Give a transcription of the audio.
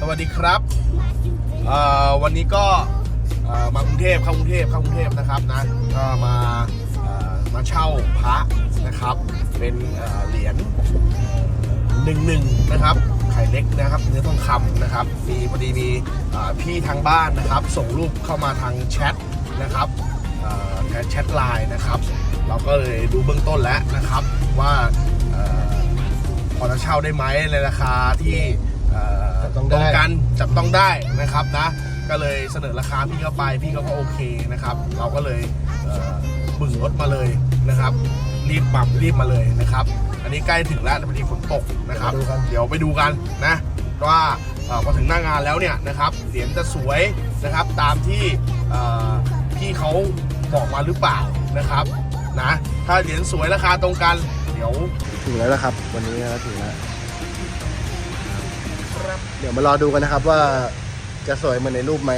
สวัสดีครับวันนี้ก็มากรุงเทพเข้ากรุงเทพเข้ากรุงเทพนะครับนะก็มามาเช่าพระนะครับ เป็นเหรียญหนึ่งหนึ่งนะครับไข่เล็กนะครับเนื้อทองคำนะครับ มีพอดีมีพี่ทางบ้านนะครับ ส่งรูปเข้ามาทางแชทนะครับแชทไลน์นะครับ เราก็เลยดูเบื้องต้นแล้วนะครับว่าพอจะเช่าได้ไหมในราคาที่ต้องได้ จับต้องได้นะครับนะ ก็เลยเสนอราคาพี่เข้าไปพี่เขาก็โอเคนะครับ เราก็เลยเอ่อบึ่งรถมาเลยนะครับ รีบปรับรีบมาเลยนะครับ อันนี้ใกล้ถึงแล้วแต่พอดีฝนตกนะครับ เดี๋ยวมาดูกันเดี๋ยวไปดูกันนะว่าเอ่อพอถึงหน้างานแล้วเนี่ยนะครับเหรียญจะสวยนะครับ ตามที่เอ่อพี่เขาบอกมาหรือเปล่านะครับนะถ้าเหรียญสวยราคาตรงกัน เดี๋ยวถึงแล้วนะครับ วันนี้นะถึงแล้ว เดี๋ยวมารอดูกันนะครับว่าจะสวยเหมือนในรูปไหม